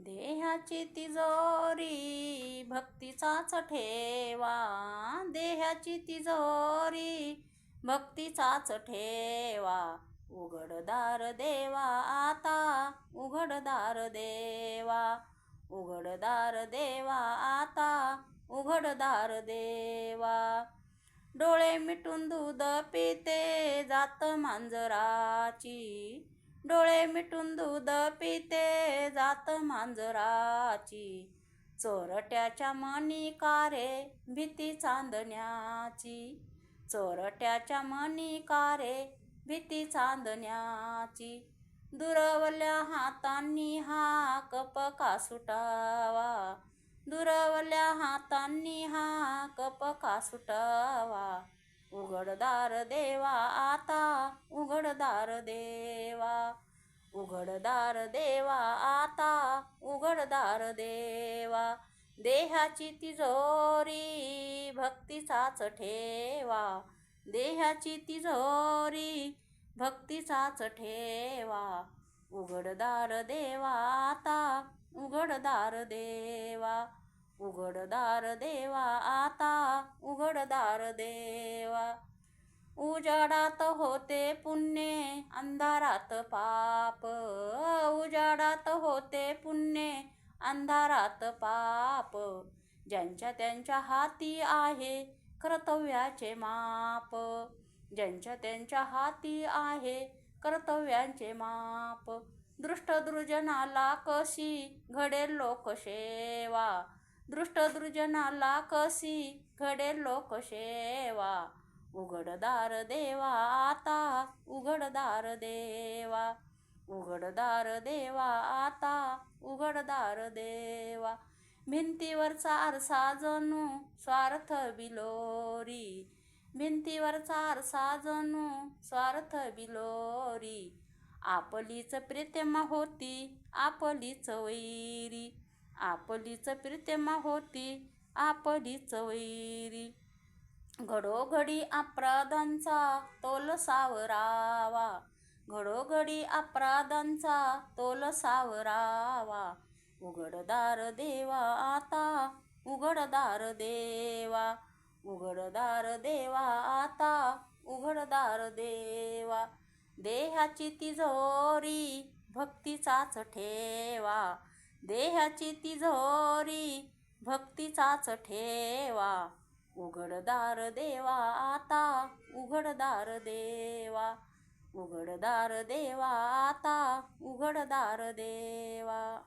देहाची तिजोरी भक्तीचाच ठेवा. देहाची तिजोरी भक्तीचाच ठेवा. उघडदार देवा आता उघडदार देवा. उघडदार देवा आता उघडदार देवा. डोळे मिटून दूध पिते जात मांजराची. डोळे मिटून दूध पिते जात मांजराची. चोरट्याच्या मनी कारे भीती चांदण्याची. चोरट्याच्या मनी कारे भीती चांदण्याची. दुरवल्या हातांनी हा कप का सुटावा? दुरवल्या हातांनी हा कप का सुटावा? उघडदार देवा आता उघडदार देवा उघडदार देवा आता उघडदार देवा. देहाची तिजोरी भक्तीचाच ठेवा. देहाची तिजोरी भक्तीचाच ठेवा. उघडदार देवा आता उघडदार देवा. उघडदार देवा आता उघडदार देवा. उजाडात होते अंधारात पाप उजाडात होते पुण्य. अंधारात पाप ज्यांच्या त्यांच्या हाती आहे कर्तव्याचे माप. ज्यांच्या त्यांच्या हाती आहे कर्तव्यांचे माप. दृष्टदृजनाला कशी घडेल लोकसेवा? दृष्टदृजनाला कशी घडेल लोकसेवा? उघडदार देवा आता उघडदार देवा. उघडदार देवा आता उघडदार देवा. भिंतीवरचा आरसा जणू स्वार्थ बिलोरी. भिंतीवरचा आरसा जणू स्वार्थ बिलोरी. आपलीच प्रीतमा होती आपलीच वैरी. आपलीच प्रीतमा होती आपलीच वैरी. घडोघडी अपराधांचा तोल सावरावा. घडोघडी अपराधांचा तोल सावरावा. उघडदार देवा आता उघडदार देवा. उघडदार देवा आता उघडदार देवा. देहाची तिजोरी भक्तीचाच ठेवा. देहाची तिजोरी भक्तीचाच ठेवा. उघडदार देवा आता उघडदार देवा उघडदार देवा आता उघडदार देवा.